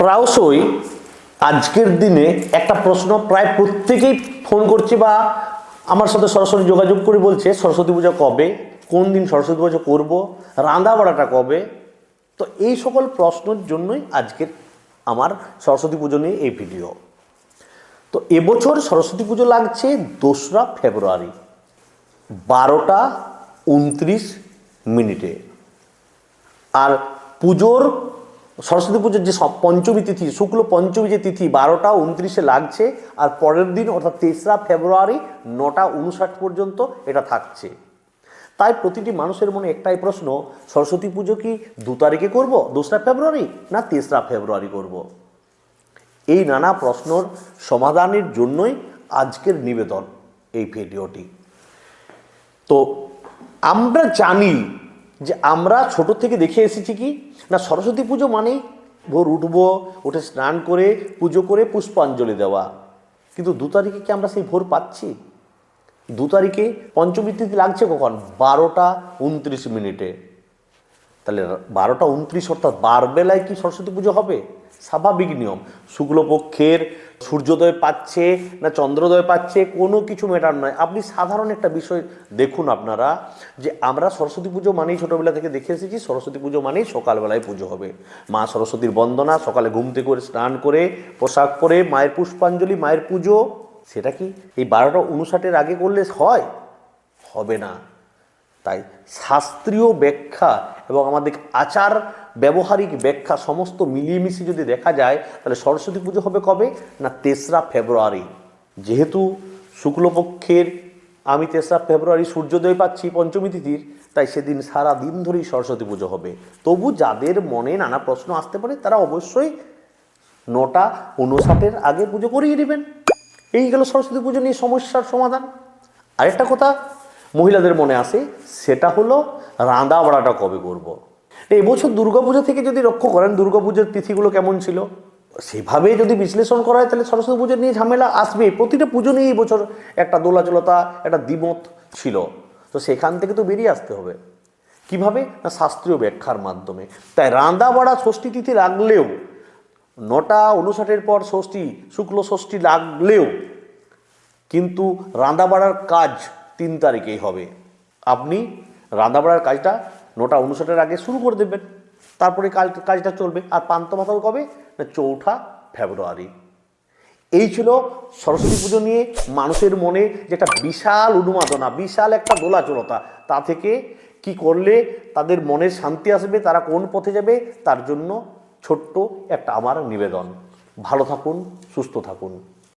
প্রায়শই আজকের দিনে একটা প্রশ্ন প্রায় প্রত্যেকেই ফোন করছে বা আমার সাথে সরাসরি যোগাযোগ করে বলছে, সরস্বতী পূজা কবে, কোন দিন সরস্বতী পুজো করব রান্না বাড়াটা কবে? তো এই সকল প্রশ্নের জন্যই আজকের আমার সরস্বতী পুজো নিয়ে এই ভিডিও। তো এবছর সরস্বতী পুজো লাগছে দোসরা ফেব্রুয়ারি, বারোটা উনত্রিশ মিনিটে। আর পুজোর সরস্বতী পুজোর যে সব পঞ্চমী তিথি, শুক্ল পঞ্চমী যে তিথি, বারোটা উনত্রিশে লাগছে, আর পরের দিন, অর্থাৎ তেসরা ফেব্রুয়ারি, নটা উনষাট পর্যন্ত এটা থাকছে তাই প্রতিটি মানুষের মনে একটাই প্রশ্ন, সরস্বতী পুজো কি দু তারিখে করব, দোসরা ফেব্রুয়ারি, না তেসরা ফেব্রুয়ারি করব। এই নানা প্রশ্নর সমাধানের জন্যই আজকের নিবেদন এই ভিডিওটি তো আমরা জানি যে আমরা ছোট থেকে দেখে এসেছি কি? না, সরস্বতী পুজো মানেই ভোর উঠব, উঠে স্নান করে, পুজো করে পুষ্পাঞ্জলি দেওয়া। কিন্তু দু তারিখে কি আমরা সেই ভোর পাচ্ছি? দু তারিখে পঞ্চমী তিথি লাগছে কখন? বারোটা উনত্রিশ মিনিটে। তাহলে বারোটা উনত্রিশ অর্থাৎ বারবেলায় কি সরস্বতী পুজো হবে? স্বাভাবিক নিয়ম। শুক্লপক্ষের সূর্যোদয় পাচ্ছে না চন্দ্রোদয় পাচ্ছে কোনো কিছু ম্যাটার নয়। আপনি সাধারণ একটা বিষয় দেখুন আপনারা, যে আমরা সরস্বতী পুজো মানেই ছোটোবেলা থেকে দেখে এসেছি, সরস্বতী পুজো মানেই সকালবেলায় পুজো হবে। মা সরস্বতীর বন্দনা, সকালে ঘুম থেকে করে স্নান করে, পোশাক পরে, মায়ের পুষ্পাঞ্জলি, মায়ের পুজো, সেটা কি এই বারোটা উনষাটের আগে করলে হয়? হবে না। তাই শাস্ত্রীয় ব্যাখ্যা এবং আমাদের আচার ব্যবহারিক ব্যাখ্যা সমস্ত মিলিয়ে মিশিয়ে যদি দেখা যায়, তাহলে সরস্বতী পুজো হবে কবে? না তেসরা ফেব্রুয়ারি। যেহেতু শুক্লপক্ষের, আমি তেসরা ফেব্রুয়ারি সূর্যোদয় পাচ্ছি পঞ্চমী তিথির, তাই সেদিন সারা দিন ধরেই সরস্বতী পুজো হবে। তবু যাদের মনে নানা প্রশ্ন আসতে পারে, তারা অবশ্যই নটা উনষাটের আগে পুজো করিয়ে নেবেন। এই গেল সরস্বতী পুজো নিয়ে সমস্যার সমাধান। আরেকটা কথা মহিলাদের মনে আসে, সেটা হলো রাঁধা বাড়াটা কবে করব। এই বছর দুর্গাপুজো থেকে যদি লক্ষ্য করেন দুর্গাপুজোর তিথিগুলো কেমন ছিল? সেভাবে যদি বিশ্লেষণ করা হয়, তাহলে সরস্বতী পুজো নিয়ে ঝামেলা আসবে। প্রতিটা পুজো নিয়ে এই বছর একটা দোলাচলতা, একটা দ্বিমত ছিল। তো সেখান থেকে তো বেরিয়ে আসতে হবে। কীভাবে? না শাস্ত্রীয় ব্যাখ্যার মাধ্যমে। তাই রাঁধা বাড়া ষষ্ঠী তিথি লাগলেও, নটা উনষাটের পর ষষ্ঠী, শুক্ল ষষ্ঠী লাগলেও, কিন্তু রাঁধা বাড়ার কাজ তিন তারিখেই হবে। আপনি রাঁধা বাড়ার কাজটা নটা উনষাটের আগে শুরু করে দেবেন। তারপরে কাজ, কাজটা চলবে। আর পান্ত মাথাও কবে? না চৌঠা ফেব্রুয়ারি। এই ছিল সরস্বতী পুজো নিয়ে মানুষের মনে যে একটা বিশাল উন্মাদনা, বিশাল একটা দোলাচলতা। তা থেকে কি করলে তাদের মনের শান্তি আসবে, তারা কোন পথে যাবে, তার জন্য ছোট্ট একটা আমার নিবেদন। ভালো থাকুন, সুস্থ থাকুন।